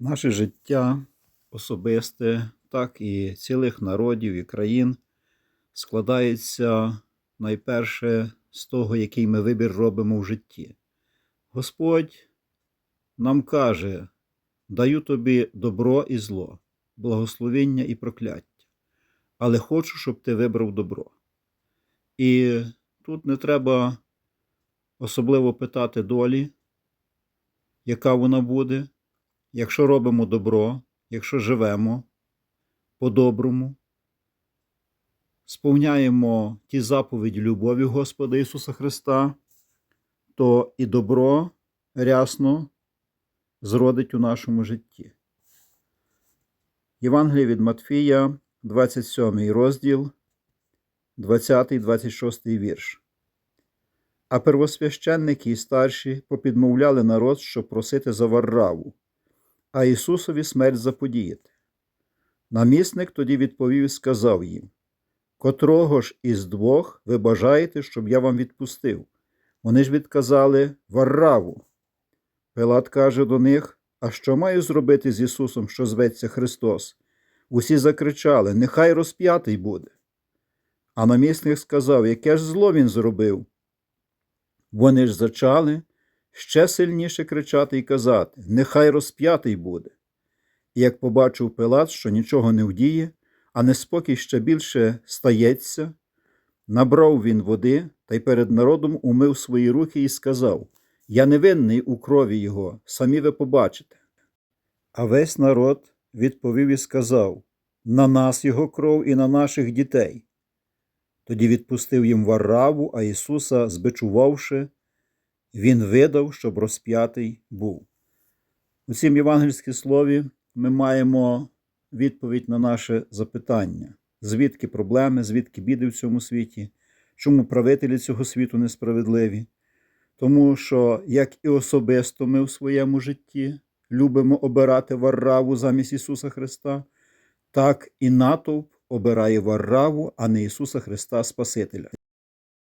Наше життя особисте, так і цілих народів і країн складається найперше з того, який ми вибір робимо в житті. Господь нам каже: даю тобі добро і зло, благословіння і прокляття, але хочу, щоб ти вибрав добро. І тут не треба особливо питати долі, яка вона буде, якщо робимо добро, якщо живемо по-доброму, сповняємо ті заповіді любові Господа Ісуса Христа, то і добро рясно зродить у нашому житті. Євангеліє від Матфія, 27 розділ, 20-26 вірш. А первосвященники і старші попідмовляли народ, щоб просити за Варраву, а Ісусові смерть заподіяти. Намісник тоді відповів і сказав їм: Котрого ж із двох ви бажаєте, щоб я вам відпустив? Вони ж відказали Варраву. Пилат каже до них: А що маю зробити з Ісусом, що зветься Христос? Усі закричали: Нехай розп'ятий буде. А намісник сказав, яке ж зло він зробив. Вони ж зачали ще сильніше кричати і казати: Нехай розп'ятий буде. І як побачив Пилат, що нічого не вдіє, а неспокій ще більше стається, набрав він води та й перед народом умив свої руки і сказав: Я невинний у крові його, самі ви побачите. А весь народ відповів і сказав: На нас його кров і на наших дітей. Тоді відпустив їм Варраву, а Ісуса, збичувавши, Він видав, щоб розп'ятий був. У цім євангельській слові ми маємо відповідь на наше запитання, звідки проблеми, звідки біди в цьому світі, чому правителі цього світу несправедливі. Тому що, як і особисто ми в своєму житті любимо обирати Варраву замість Ісуса Христа, так і натовп обирає Варраву, а не Ісуса Христа Спасителя.